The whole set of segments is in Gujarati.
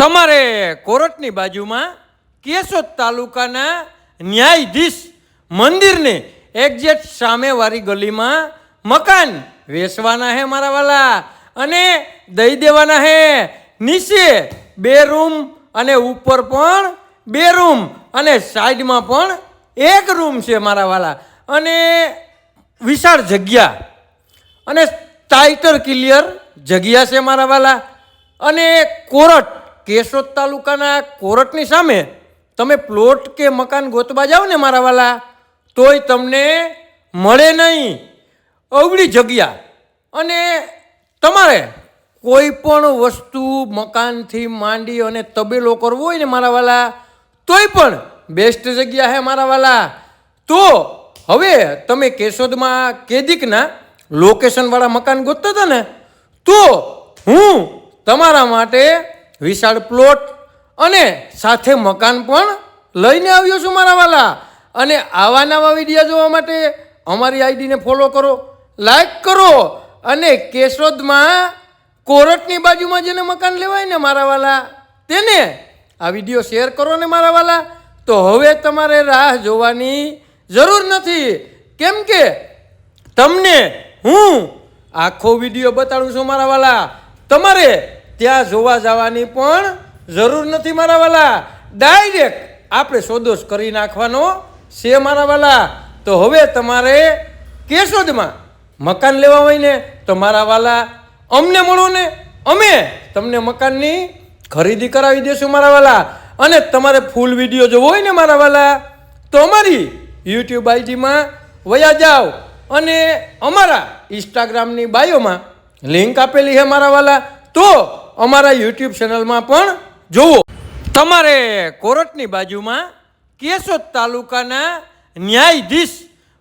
તમારે કોરટની બાજુમાં કેશોદ તાલુકાના ન્યાયાધીશ મંદિરને એક્ઝેક્ટ સામેવાળી ગલીમાં મકાન વેચવાના હે મારા વાલા અને દઈ દેવાના હે. નીચે બે રૂમ અને ઉપર પણ બે રૂમ અને સાઈડમાં પણ એક રૂમ છે મારા વાલા. અને વિશાળ જગ્યા અને ટાઇટર ક્લિયર જગ્યા છે મારા વાલા. અને કોરટ કેશોદ તાલુકાના કોરટની સામે તમે પ્લોટ કે મકાન ગોતવા જાઓ ને મારા વાલા, તોય તમને મળે નહીં. અવળી જગ્યા. અને તમારે કોઈ પણ વસ્તુ મકાનથી માંડી અને તબેલો કરવો હોય ને મારા વાલા, તોય પણ બેસ્ટ જગ્યા હે મારા વાલા. તો હવે તમે કેશોદમાં કેદીકના લોકેશનવાળા મકાન ગોતતા હતા ને, તો હું તમારા માટે વિશાળ પ્લોટ અને સાથે મકાન પણ લઈને આવ્યો છું મારા વાલા. અને આવા નવા વિડીયા જોવા માટે અમારી આઈડીને ફોલો કરો, લાઈક કરો અને કેશોદમાં કોરટની બાજુમાં જેને મકાન લેવાય ને મારા વાલા, તેને આ વીડિયો શેર કરો ને મારા વાલા. તો હવે તમારે રાહ જોવાની જરૂર નથી. કેમ કે તમને હું આખો વીડિયો બતાડું છું મારા વાલા. તમારે ત્યાં જોવા જવાની પણ જરૂર નથી મારા વાલા. ડાયરેક્ટ આપણે સોદોશ કરી નાખવાનો છે મારા વાલા. તો હવે તમારે કેશોદમાં મકાન લેવા હોય ને, તો મારા વાલા અમને મળો ને. અમે તમને મકાનની ખરીદી કરાવી દઈશું મારા વાલા. અને તમારે ફૂલ વીડિયો જોવો હોય ને મારા વાલા, તો અમારી યુટ્યુબ આઈડીમાં વયા જાઓ. અને અમારા ઇન્સ્ટાગ્રામની બાયોમાં લિંક આપેલી છે મારા વાલા. તો અમારા યુટ્યુબ ચેનલમાં પણ જુઓ. તમારે કોરટની બાજુમાં કેશોદ તાલુકાના ન્યાયાધીશ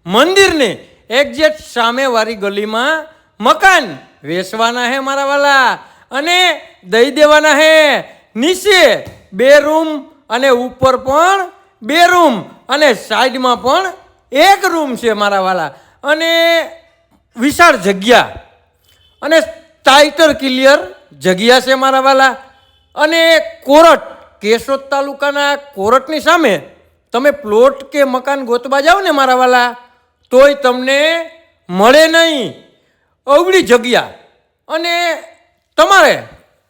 મંદિરને એક્ઝેક્ટ સામેવાળી ગલીમાં મકાન વેચવાના હે મારા વાલા અને દઈ દેવાના હે. નીચે બે રૂમ અને ઉપર પણ બે રૂમ અને સાઈડમાં પણ એક રૂમ છે મારા વાલા. અને વિશાળ જગ્યા. અને ટાઇટર ક્લિયર જગ્યા છે મારા વાલા. અને કોરટ, કેશોદ તાલુકાના કોરટની સામે, તમે પ્લોટ કે મકાન ગોતવા જાઓ ને મારા વાલા, તોય તમને મળે નહીં. અવળી જગ્યા. અને તમારે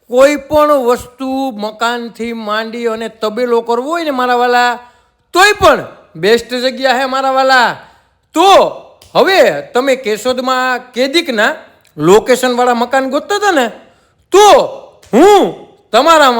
કોઈ પણ વસ્તુ મકાનથી માંડી અને તબેલો કરવો હોય ને મારા વાલા, તોય પણ બેસ્ટ જગ્યા છે મારા વાલા. તો હવે તમે કેશોદમાં કેદીકના લોકેશનવાળા મકાન ગોતતા હતા ને તો હું તમારા